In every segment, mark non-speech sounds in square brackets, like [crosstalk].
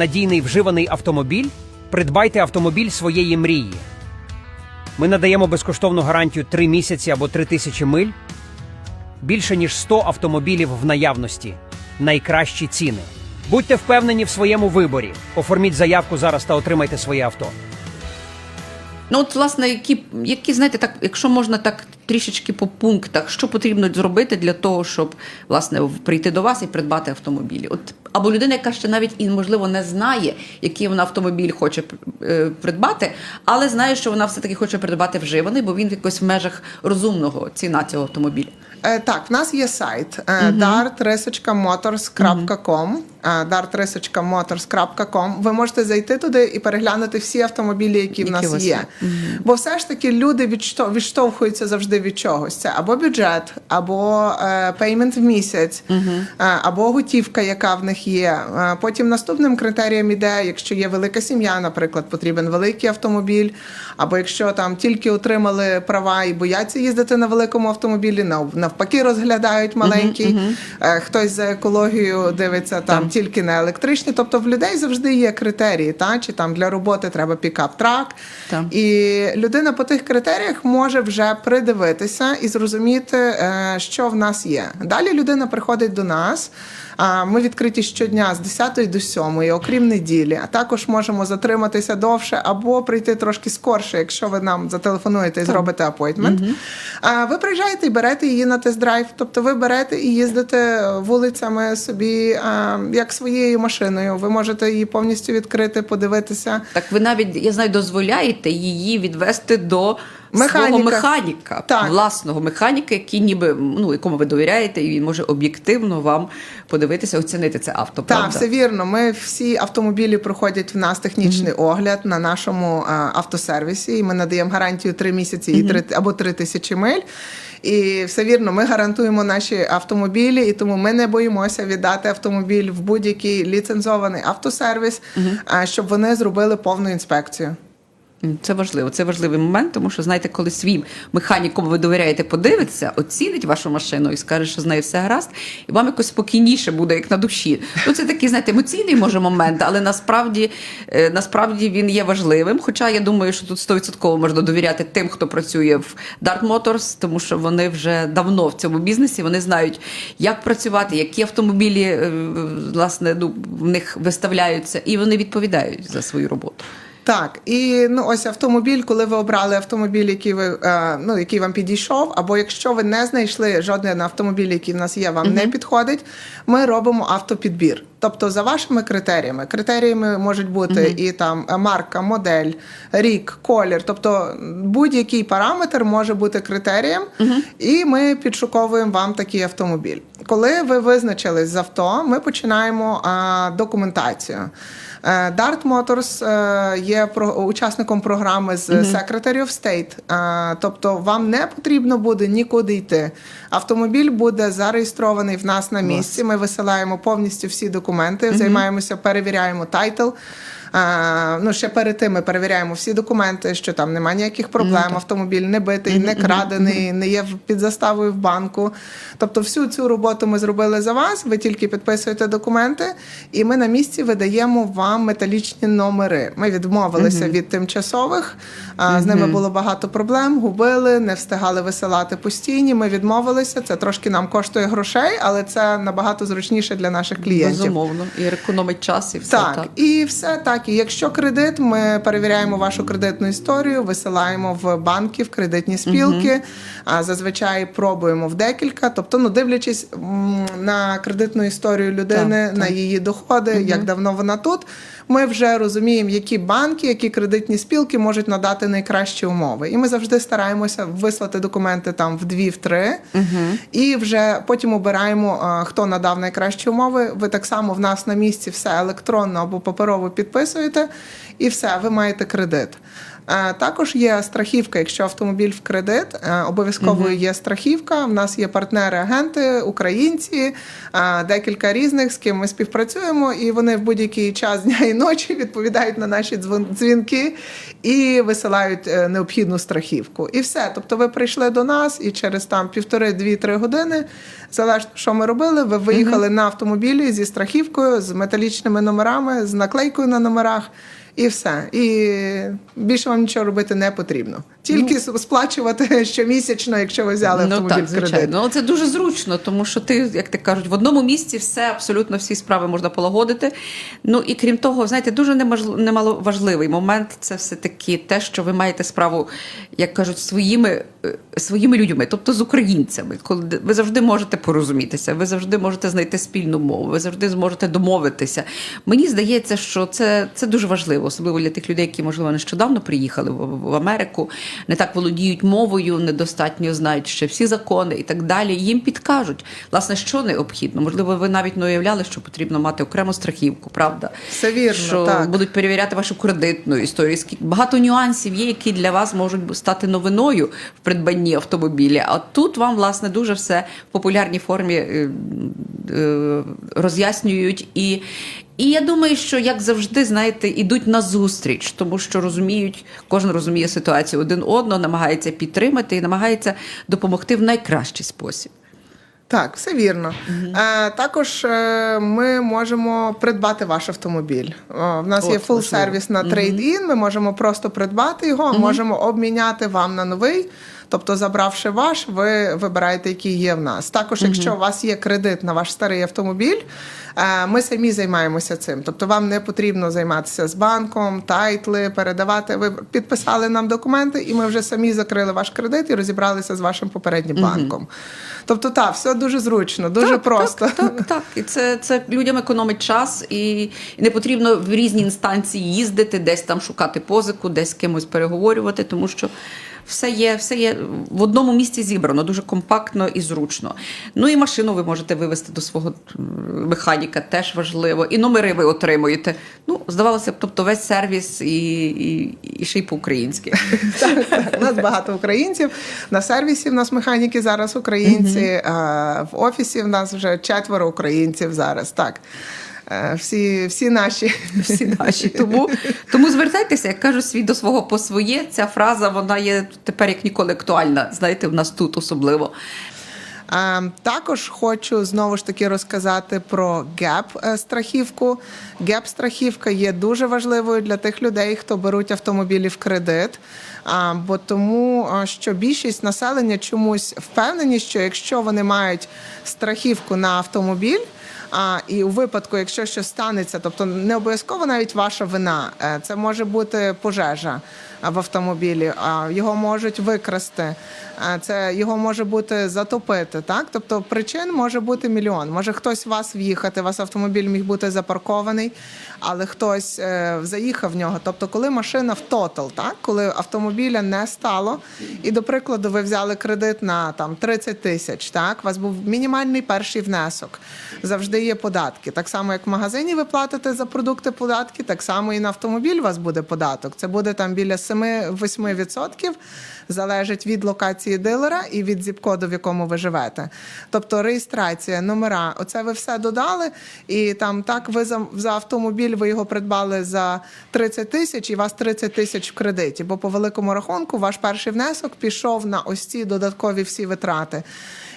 надійний вживаний автомобіль, придбайте автомобіль своєї мрії. Ми надаємо безкоштовну гарантію 3 місяці або 3 тисячі миль. Більше ніж 100 автомобілів в наявності. Найкращі ціни. Будьте впевнені в своєму виборі. Оформіть заявку зараз та отримайте своє авто. Ну, от, власне, які, які, знаєте, так, якщо можна так трішечки по пунктах, що потрібно зробити для того, щоб власне прийти до вас і придбати автомобілі? От або людина, яка ще навіть і можливо не знає, який вона автомобіль хоче е, придбати, але знає, що вона все таки хоче придбати вживаний, бо він якось в межах розумного ціна цього автомобіля. Е, Так, в нас є сайт е, dart-motors.com. е, dart-motors.com. Ви можете зайти туди і переглянути всі автомобілі, які в нас є. Бо все ж таки люди відшто- відштовхуються завжди від чогось. Це або бюджет, або е, пеймент в місяць, е, або готівка, яка в них є. Е, Потім наступним критерієм іде, якщо є велика сім'я, наприклад, потрібен великий автомобіль, або якщо там тільки отримали права і бояться їздити на великому автомобілі, нав- навпаки розглядають маленький. Е, Хтось за екологію дивиться там. Тільки на електричні. Тобто в людей завжди є критерії, та чи там для роботи треба пікап-трак. І людина по тих критеріях може вже придивитися і зрозуміти, е, що в нас є. Далі людина приходить до нас. Ми відкриті щодня з 10 до 7, окрім неділі. А також можемо затриматися довше або прийти трошки скорше, якщо ви нам зателефонуєте і зробите апойтмент. А Ви приїжджаєте і берете її на тест-драйв. Тобто ви берете і їздите вулицями собі а, як своєю машиною. Ви можете її повністю відкрити, подивитися. Так ви навіть я знаю, дозволяєте її відвести до Механіка. свого механіка, Так. власного механіка, який ніби ну якому ви довіряєте, і він може об'єктивно вам подивитися, оцінити це авто. Так, правда? все вірно. Ми всі автомобілі проходять в нас технічний огляд на нашому а, автосервісі, і ми надаємо гарантію 3 місяці і 3, або 3 тисячі миль. І все вірно, ми гарантуємо наші автомобілі, і тому ми не боїмося віддати автомобіль в будь-який ліцензований автосервіс, а, щоб вони зробили повну інспекцію. Це важливо. Це важливий момент, тому що знаєте, коли свій механік, кому ви довіряєте, подивиться, оцінить вашу машину і скаже, що з нею все гаразд, і вам якось спокійніше буде, як на душі. Ну це такий, знаєте, емоційний може момент, але насправді, е, насправді він є важливим. Хоча я думаю, що тут 100% можна довіряти тим, хто працює в Dart Motors, тому що вони вже давно в цьому бізнесі, вони знають, як працювати, які автомобілі е, власне ну, в них виставляються, і вони відповідають за свою роботу. Так, і ну ось автомобіль, коли ви обрали автомобіль, який ви е, ну який вам підійшов, або якщо ви не знайшли жоден автомобіль, який в нас є, вам не підходить. Ми робимо автопідбір. Тобто за вашими критеріями. Критеріями можуть бути і там е, марка, модель, рік, колір. Тобто будь-який параметр може бути критерієм, і ми підшуковуємо вам такий автомобіль. Коли ви визначились з авто, ми починаємо а, документацію. Е, Dart Motors е, є учасником програми з Secretary of State, Е, тобто вам не потрібно буде нікуди йти. Автомобіль буде зареєстрований в нас на місці. Ми висилаємо повністю всі документи, займаємося, перевіряємо тайтл. Ну, ще перед тим ми перевіряємо всі документи, що там немає ніяких проблем. Автомобіль не битий, не крадений, не є під заставою в банку. Тобто, всю цю роботу ми зробили за вас. Ви тільки підписуєте документи, і ми на місці видаємо вам металічні номери. Ми відмовилися від тимчасових. а, З ними було багато проблем, губили, не встигали висилати постійні. Ми відмовилися. Це трошки нам коштує грошей, але це набагато зручніше для наших клієнтів. Безумовно, і економить час, і все Так, так. і все так. І якщо кредит, ми перевіряємо вашу кредитну історію, висилаємо в банки, в кредитні спілки. А зазвичай пробуємо в декілька. Тобто, ну дивлячись на кредитну історію людини, Так, на її доходи, як давно вона тут. Ми вже розуміємо, які банки, які кредитні спілки можуть надати найкращі умови. І ми завжди стараємося вислати документи там в дві, в три, і вже потім обираємо, хто надав найкращі умови. Ви так само в нас на місці все електронно або паперово підписуєте, і все, ви маєте кредит. Е, Також є страхівка, якщо автомобіль в кредит, е, обов'язково є страхівка. У нас є партнери-агенти, українці, е, декілька різних, з ким ми співпрацюємо, і вони в будь-який час [laughs] дня і ночі відповідають на наші дзвінки і висилають необхідну страхівку. І все. Тобто, ви прийшли до нас, і через там півтори-дві-три години, залежно що ми робили, ви виїхали на автомобілі зі страхівкою, з металічними номерами, з наклейкою на номерах. І все. І більше вам нічого робити не потрібно. Тільки с- сплачувати [laughs] щомісячно, якщо ви взяли Ну автомобіль так, кредит. Ну це дуже зручно, тому що ти, як ти кажуть, в одному місці все абсолютно всі справи можна полагодити. Ну і крім того, знаєте, дуже немаловажливий момент це все-таки те, що ви маєте справу, як кажуть, своїми, е, своїми людьми, тобто з українцями. Коли ви завжди можете порозумітися, ви завжди можете знайти спільну мову, ви завжди зможете домовитися. Мені здається, що це, це дуже важливо, особливо для тих людей, які можливо нещодавно приїхали в, в Америку, не так володіють мовою, недостатньо знають ще всі закони і так далі. Їм підкажуть, власне, що необхідно. Можливо, ви навіть не уявляли, що потрібно мати окрему страхівку, правда? Все вірно, що так. будуть перевіряти вашу кредитну історію. Багато нюансів є, які для вас можуть стати новиною в придбанні автомобіля. А тут вам, власне, дуже все в популярній формі е, е, роз'яснюють і. І я думаю, що як завжди, знаєте, ідуть на зустріч, тому що розуміють, кожен розуміє ситуацію один одного, намагається підтримати і намагається допомогти в найкращий спосіб. Так, все вірно. Е, також е, ми можемо придбати ваш автомобіль. О, в нас От, є фул сервіс на трейд-ін. Ми можемо просто придбати його, а можемо обміняти вам на новий. Тобто, забравши ваш, ви вибираєте, який є в нас. Також, якщо у вас є кредит на ваш старий автомобіль, е, ми самі займаємося цим. Тобто, вам не потрібно займатися з банком, тайтли, передавати. Ви підписали нам документи, і ми вже самі закрили ваш кредит і розібралися з вашим попереднім банком. Тобто, так, все дуже зручно, дуже так, просто. Так, так, так. І це, це людям економить час, і, і не потрібно в різні інстанції їздити, десь там шукати позику, десь з кимось переговорювати, тому що все є, все є в одному місці зібрано, дуже компактно і зручно. Ну і машину ви можете вивезти до свого механіка, теж важливо. І номери ви отримуєте. Ну, здавалося б, тобто весь сервіс і, і, і ще й по-українськи. [laughs] У нас багато українців. На сервісі в нас механіки зараз українці, а в офісі в нас вже четверо українців зараз. Так. Е, Всі, всі наші. [laughs] всі наші. Тому, тому звертайтеся, як кажуть, свій до свого по своє. Ця фраза вона є тепер як ніколи актуальна. Знаєте, в нас тут особливо. Також хочу знову ж таки розказати про геп страхівку. Геп страхівка є дуже важливою для тих людей, хто беруть автомобілі в кредит. Бо тому, що більшість населення чомусь впевнені, що якщо вони мають страхівку на автомобіль. А, і у випадку, якщо щось станеться, тобто не обов'язково навіть ваша вина, е, це може бути пожежа в автомобілі, його можуть викрасти, це його може бути затопити. Так, тобто причин може бути мільйон. Може хтось в вас в'їхати, вас автомобіль міг бути запаркований, але хтось е, заїхав в нього. Тобто, коли машина в тотал, так коли автомобіля не стало, і до прикладу, ви взяли кредит на там 30 тисяч, так у вас був мінімальний перший внесок. Завжди є податки. Так само, як в магазині ви платите за продукти податки, так само і на автомобіль у вас буде податок. Це буде там біля 7-8%, залежить від локації дилера і від зіп-коду, в якому ви живете. Тобто реєстрація, номера, оце ви все додали, і там так ви за, за автомобіль ви його придбали за 30 тисяч, і у вас 30 тисяч в кредиті. Бо по великому рахунку ваш перший внесок пішов на ось ці додаткові всі витрати.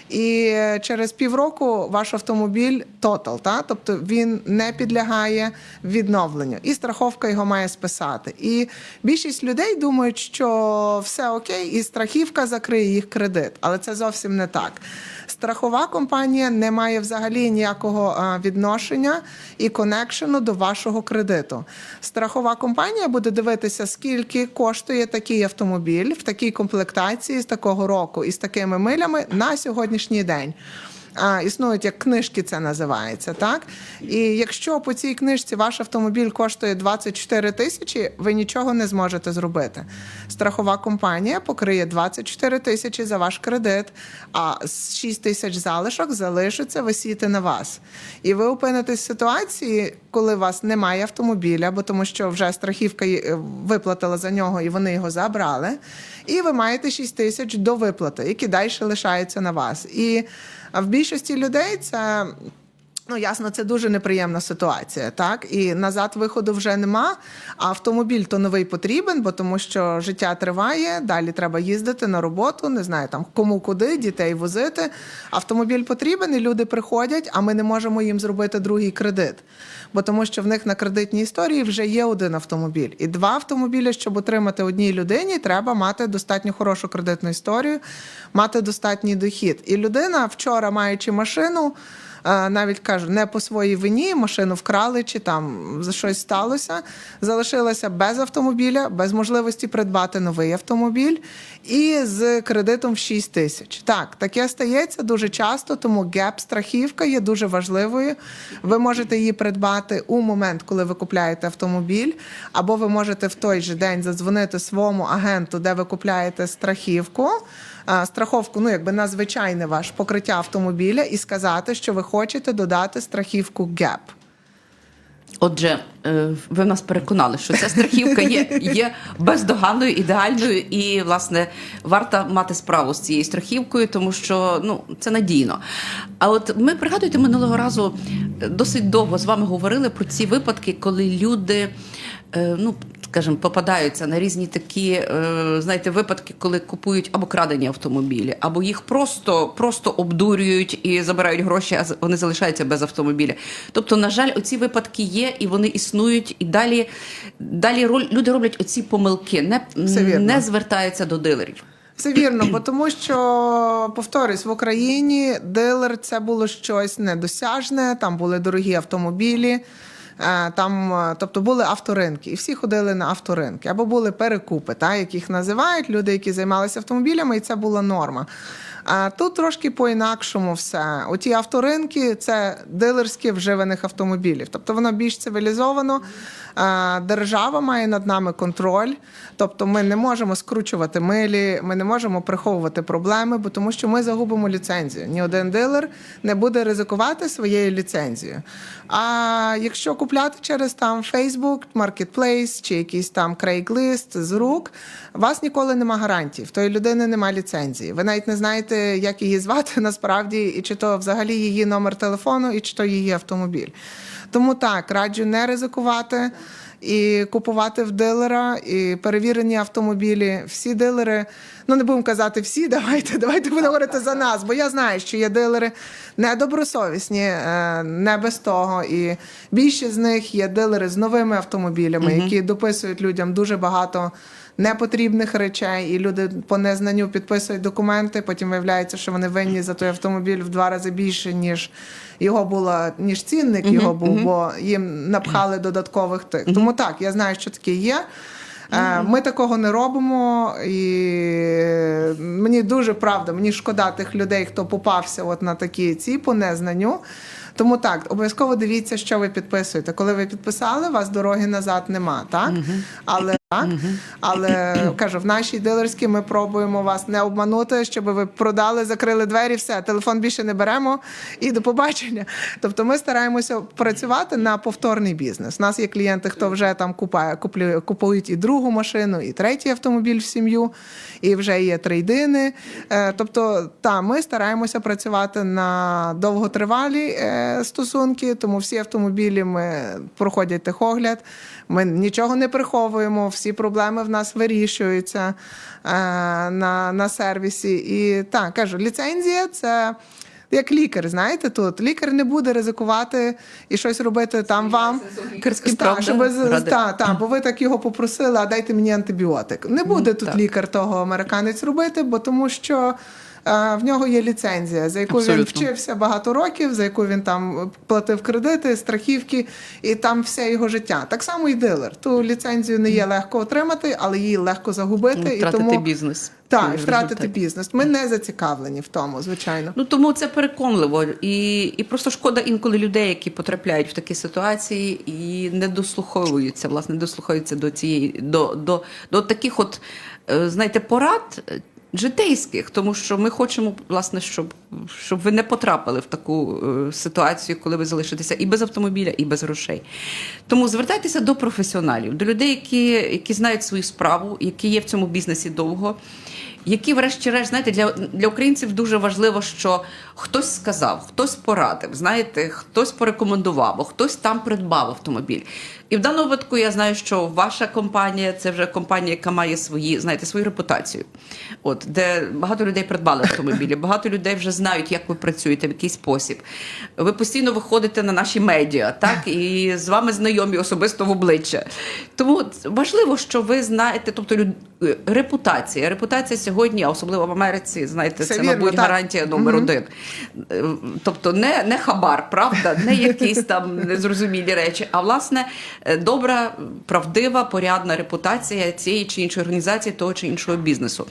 І через півроку ваш автомобіль тотал, та? тобто він не підлягає відновленню, і страховка його має списати. І більшість людей думають, що все окей, і страхівка закриє їх кредит, але це зовсім не так. Страхова компанія не має взагалі ніякого відношення і конекшену до вашого кредиту. Страхова компанія буде дивитися, скільки коштує такий автомобіль в такій комплектації з такого року і з такими милями на сьогоднішній день. А, існують як книжки, це називається, так? І якщо по цій книжці ваш автомобіль коштує 24 тисячі, ви нічого не зможете зробити. Страхова компанія покриє 24 тисячі за ваш кредит, а з 6 тисяч залишок залишиться висіти на вас. І ви опинитесь в ситуації, коли у вас немає автомобіля, бо тому що вже страхівка е, виплатила за нього і вони його забрали. І ви маєте 6 тисяч до виплати, які далі лишаються на вас. І в більшості людей це. Ну, ясно, це дуже неприємна ситуація, так і назад виходу вже нема. А автомобіль то новий потрібен, бо тому що життя триває, далі треба їздити на роботу, не знаю там кому куди, дітей возити. Автомобіль потрібен, і люди приходять, а ми не можемо їм зробити другий кредит. Бо тому що в них на кредитній історії вже є один автомобіль. І два автомобілі, щоб отримати одній людині, треба мати достатньо хорошу кредитну історію, мати достатній дохід. І людина, вчора маючи машину. Навіть кажу, не по своїй вині машину вкрали чи там за щось сталося. Залишилася без автомобіля, без можливості придбати новий автомобіль і з кредитом в 6 тисяч. Так, таке стається дуже часто, тому геп страхівка є дуже важливою. Ви можете її придбати у момент, коли ви купляєте автомобіль, або ви можете в той же день задзвонити своєму агенту, де ви купляєте страхівку страховку, ну якби на звичайне ваш покриття автомобіля, і сказати, що ви хочете додати страхівку GAP. Отже, е, ви нас переконали, що ця страхівка є, є бездоганною, ідеальною, і власне варто мати справу з цією страхівкою, тому що ну це надійно. А от ми пригадуєте, минулого разу е, досить довго з вами говорили про ці випадки, коли люди. е, Ну, скажімо, попадаються на різні такі, е, знаєте, випадки, коли купують або крадені автомобілі, або їх просто, просто обдурюють і забирають гроші, а вони залишаються без автомобіля. Тобто, на жаль, оці випадки є, і вони існують, і далі, далі роль- люди роблять оці помилки, не, не звертаються до дилерів. Все вірно, бо тому що повторюсь, в Україні дилер це було щось недосяжне, там були дорогі автомобілі. Е, Там, е, тобто були авторинки, і всі ходили на авторинки, або були перекупи, та, яких називають люди, які займалися автомобілями, і це була норма. А тут трошки по-інакшому все. Оті авторинки це дилерські вживаних автомобілів. Тобто воно більш цивілізовано. Держава має над нами контроль. Тобто ми не можемо скручувати милі, ми не можемо приховувати проблеми, бо тому що ми загубимо ліцензію. Ні один дилер не буде ризикувати своєю ліцензією. А якщо купляти через там Facebook, Marketplace чи якийсь там Craigslist з рук, у вас ніколи нема гарантій. В тої людини немає ліцензії. Ви навіть не знаєте, як її звати [laughs] насправді, і чи то взагалі її номер телефону, і чи то її автомобіль. Тому так, раджу не ризикувати і купувати в дилера, і перевірені автомобілі. Всі дилери, ну не будемо казати всі, [laughs] давайте, давайте будемо говорити за нас, бо я знаю, що є дилери недобросовісні, е, не без того. І більшість з них є дилери з новими автомобілями, які дописують людям дуже багато. Непотрібних речей, і люди по незнанню підписують документи. Потім виявляється, що вони винні за той автомобіль в два рази більше, ніж його було, ніж цінник його був, бо їм напхали додаткових тих. Тому так, я знаю, що таке є. Е, Ми такого не робимо, і мені дуже правда, мені шкода тих людей, хто попався от на такі ці по незнанню. Тому так, обов'язково дивіться, що ви підписуєте. Коли ви підписали, у вас дороги назад нема, так? Але так, але [clears throat] кажу, в нашій дилерській ми пробуємо вас не обманути, щоб ви продали, закрили двері, все, телефон більше не беремо і до побачення. Тобто ми стараємося працювати на повторний бізнес. У нас є клієнти, хто вже там купає, куплю, купують і другу машину, і третій автомобіль в сім'ю, і вже є трейдини. Е, Тобто, та ми стараємося працювати на довготривалі е, стосунки, тому всі автомобілі ми проходять техогляд. Ми нічого не приховуємо, всі проблеми в нас вирішуються е, на, на сервісі. І так, кажу, ліцензія це. Як лікар, знаєте, тут лікар не буде ризикувати і щось робити там вам. Та, щоб та, та, бо ви так його попросили, а дайте мені антибіотик. Не буде тут так. лікар того американець робити, бо тому що в нього є ліцензія, за яку він вчився багато років, за яку він там платив кредити, страхівки, і там все його життя. Так само і дилер. Ту ліцензію не є легко отримати, але її легко загубити. і Втратити тому бізнес. так, втратити бізнес. Ми не зацікавлені в тому, звичайно. Ну тому це переконливо, і, і просто шкода інколи людей, які потрапляють в такі ситуації і не дослуховуються, власне, дослухаються до цієї до, до, до таких, от е, знаєте, порад. Житейських, тому що ми хочемо, власне, щоб, щоб ви не потрапили в таку е, ситуацію, коли ви залишитеся і без автомобіля, і без грошей. Тому звертайтеся до професіоналів, до людей, які, які знають свою справу, які є в цьому бізнесі довго, які, врешті-решт, знаєте, для, для українців дуже важливо, що хтось сказав, хтось порадив, знаєте, хтось порекомендував, хтось там придбав автомобіль. І в даному випадку я знаю, що ваша компанія це вже компанія, яка має свої, знаєте, свою репутацію. От де багато людей придбали автомобілі, багато людей вже знають, як ви працюєте, в який спосіб. Ви постійно виходите на наші медіа, так і з вами знайомі особисто в обличчя. Тому важливо, що ви знаєте, тобто люд- репутація. Репутація сьогодні, а особливо в Америці, знаєте, Це це, вірно, мабуть, так. гарантія номер один. Тобто не, не хабар, правда, не якісь там незрозумілі речі, а власне е, добра, правдива, порядна репутація цієї чи іншої організації, того чи іншого бізнесу.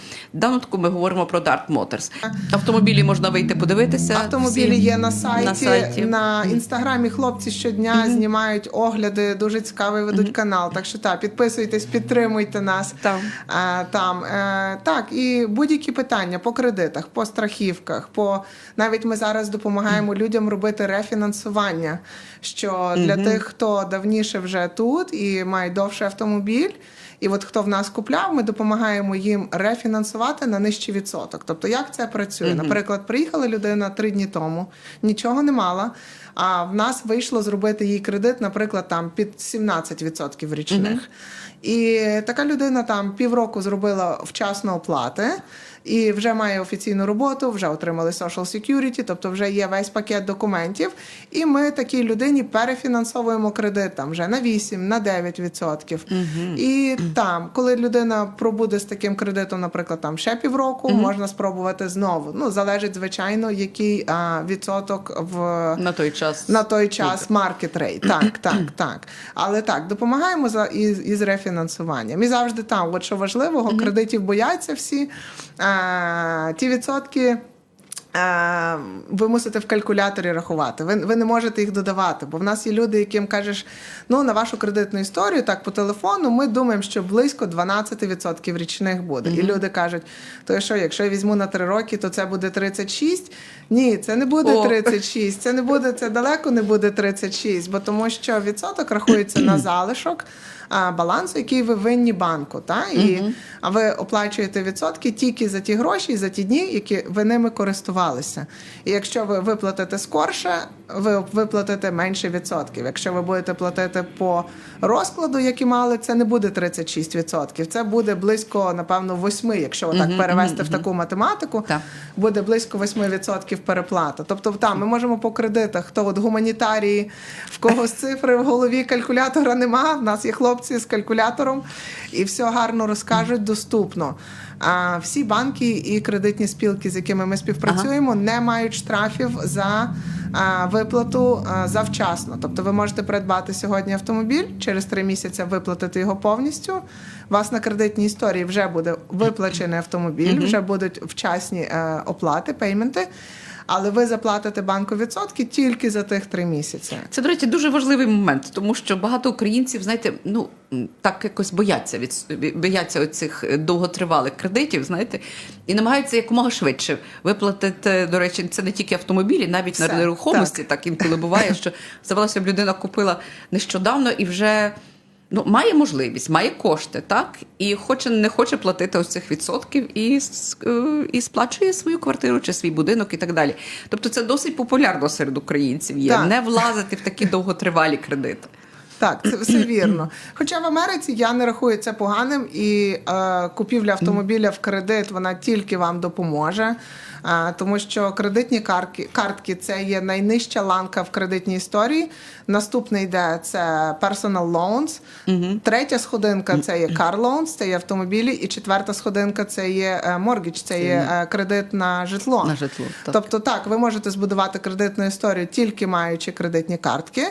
Випадку ми говоримо про Dart Motors. Автомобілі можна вийти подивитися. Автомобілі всі є на сайті, на сайті. на інстаграмі. Хлопці щодня знімають огляди, дуже цікавий ведуть канал. Так що так, підписуйтесь, підтримуйте нас Там. Е, там. Е, так, і будь-які питання по кредитах, по страхівках, по навіть ми зараз допомагаємо людям робити рефінансування. Що для тих, хто давніше вже тут і має довший автомобіль. І от хто в нас купляв, ми допомагаємо їм рефінансувати на нижчий відсоток. Тобто, як це працює? Наприклад, приїхала людина три дні тому, нічого не мала. А в нас вийшло зробити їй кредит, наприклад, там під 17% річних. І така людина там півроку зробила вчасно оплати. І вже має офіційну роботу, вже отримали Social Security, тобто вже є весь пакет документів. І ми такій людині перефінансовуємо кредит там вже на 8, на 9 відсотків. І там, коли людина пробуде з таким кредитом, наприклад, там ще півроку, можна спробувати знову. Ну залежить, звичайно, який а, відсоток в на той час. на той час маркет рейт. Так, так, [clears throat] так. Але так, допомагаємо за із, із рефінансуванням. І завжди там, от що важливого, кредитів бояться всі. Ті відсотки. Е, Ви мусите в калькуляторі рахувати. Ви, ви не можете їх додавати, бо в нас є люди, яким кажеш, ну на вашу кредитну історію, так по телефону, ми думаємо, що близько 12% річних буде. І люди кажуть: то що, якщо я візьму на 3 роки, то це буде 36? Ні, це не буде О. 36. Це не буде, це далеко не буде 36, бо тому що відсоток рахується на [clears throat] залишок а, балансу, який ви винні банку. Та? І, А ви оплачуєте відсотки тільки за ті гроші і за ті дні, які ви ними користувалися. І якщо ви виплатите скорше, ви виплатите менше відсотків. Якщо ви будете платити по розкладу, який мали, це не буде 36%. Це буде близько, напевно, 8%, якщо отак перевести в таку математику Так. буде близько 8% переплата. Тобто, там ми можемо по кредитах, хто от гуманітарії, в кого з цифри в голові калькулятора нема. В нас є хлопці з калькулятором, і все гарно розкажуть доступно. А всі банки і кредитні спілки, з якими ми співпрацюємо, не мають штрафів за а, виплату а, завчасно. Тобто, ви можете придбати сьогодні автомобіль, через три місяці виплатити його повністю. У вас на кредитній історії вже буде виплачений автомобіль, вже будуть вчасні е, оплати, пейменти. Але ви заплатите банку відсотки тільки за тих три місяці. Це, до речі, дуже важливий момент, тому що багато українців, знаєте, ну так якось бояться від бояться оцих довготривалих кредитів, знаєте, і намагаються якомога швидше виплатити. До речі, це не тільки автомобілі, навіть Все, на нерухомості. Так. інколи буває, що здавалося б, людина купила нещодавно і вже. Ну, має можливість, має кошти, так і хоче не хоче платити ось цих відсотків і, е, і сплачує свою квартиру чи свій будинок і так далі. Тобто це досить популярно серед українців є Так. не влазити в такі довготривалі кредити. Так, це все вірно. Хоча в Америці я не рахую це поганим, і е, купівля автомобіля в кредит вона тільки вам допоможе. Тому що кредитні картки, картки це є найнижча ланка в кредитній історії. Наступний йде це personal loans. Третя сходинка це є car loans, це є автомобілі, і четверта сходинка це є е, mortgage, це є е, кредит на житло. На житло, так. Тобто так, ви можете збудувати кредитну історію тільки маючи кредитні картки,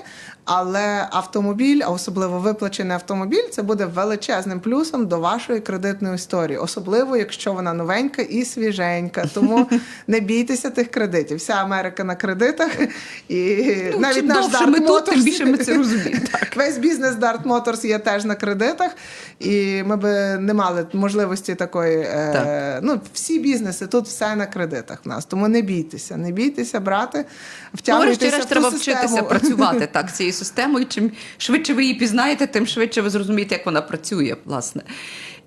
але автомобіль, а особливо виплачений автомобіль, це буде величезним плюсом до вашої кредитної історії, особливо якщо вона новенька і свіженька. Тому [laughs] не бійтеся тих кредитів. Вся Америка на кредитах, і Ну, навіть чим наш довше Dart ми тут, тим більше ми це розуміємо. [laughs] Весь бізнес Dart Motors є теж на кредитах, і ми би не мали можливості такої. Е, ну, всі бізнеси тут все на кредитах в нас. Тому не бійтеся, не бійтеся брати, Ну, втягуйтеся в ту треба систему. вчитися [laughs] працювати так цією системою. Чим швидше ви її пізнаєте, тим швидше ви зрозумієте, як вона працює, власне.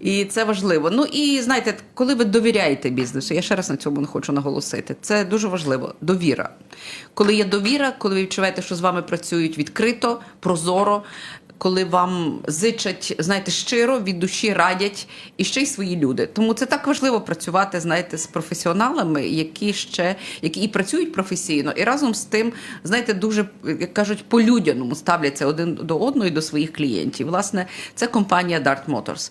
І це важливо. Ну і знаєте, коли ви довіряєте бізнесу, я ще раз на цьому хочу наголосити. Це дуже важливо. Довіра. Коли є довіра, коли ви відчуваєте, що з вами працюють відкрито, прозоро. Коли вам зичать, знаєте, щиро від душі радять і ще й свої люди. Тому це так важливо працювати, знаєте, з професіоналами, які ще які і працюють професійно, і разом з тим, знаєте, дуже як кажуть, по-людяному ставляться один до одного і до своїх клієнтів. Власне, це компанія Dart Motors.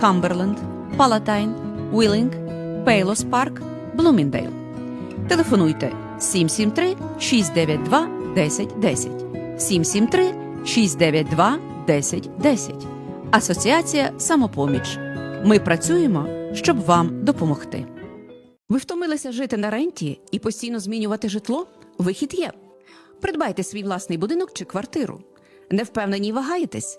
Камберленд, Палатайн, Уілінг, Пейлос Парк, Блуміндейл. Телефонуйте 773 692 1010 773 692 1010. Асоціація Самопоміч. Ми працюємо, щоб вам допомогти. Ви втомилися жити на ренті і постійно змінювати житло? Вихід є. Придбайте свій власний будинок чи квартиру. Не впевнені вагаєтесь?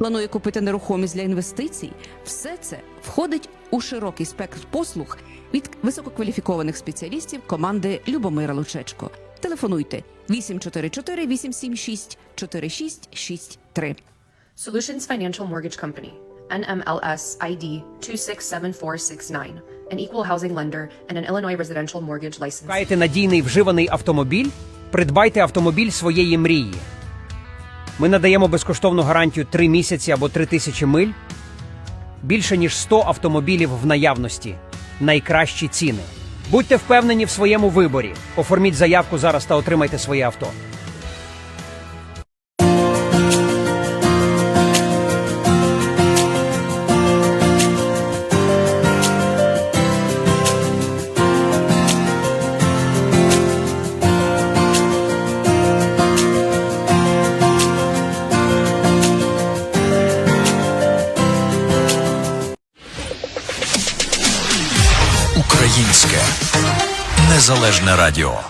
планує купити нерухомість для інвестицій, все це входить у широкий спектр послуг від висококваліфікованих спеціалістів команди Любомира Лучечко. Телефонуйте 844 876 4663. Solutions Financial Mortgage Company, NMLS ID 267469, an equal housing lender and an Illinois residential mortgage license. Шукаєте надійний вживаний автомобіль? Придбайте автомобіль своєї мрії. Ми надаємо безкоштовну гарантію 3 місяці або 3 тисячі миль. Більше ніж 100 автомобілів в наявності. Найкращі ціни. Будьте впевнені в своєму виборі. Оформіть заявку зараз та отримайте своє авто. Незалежне радіо.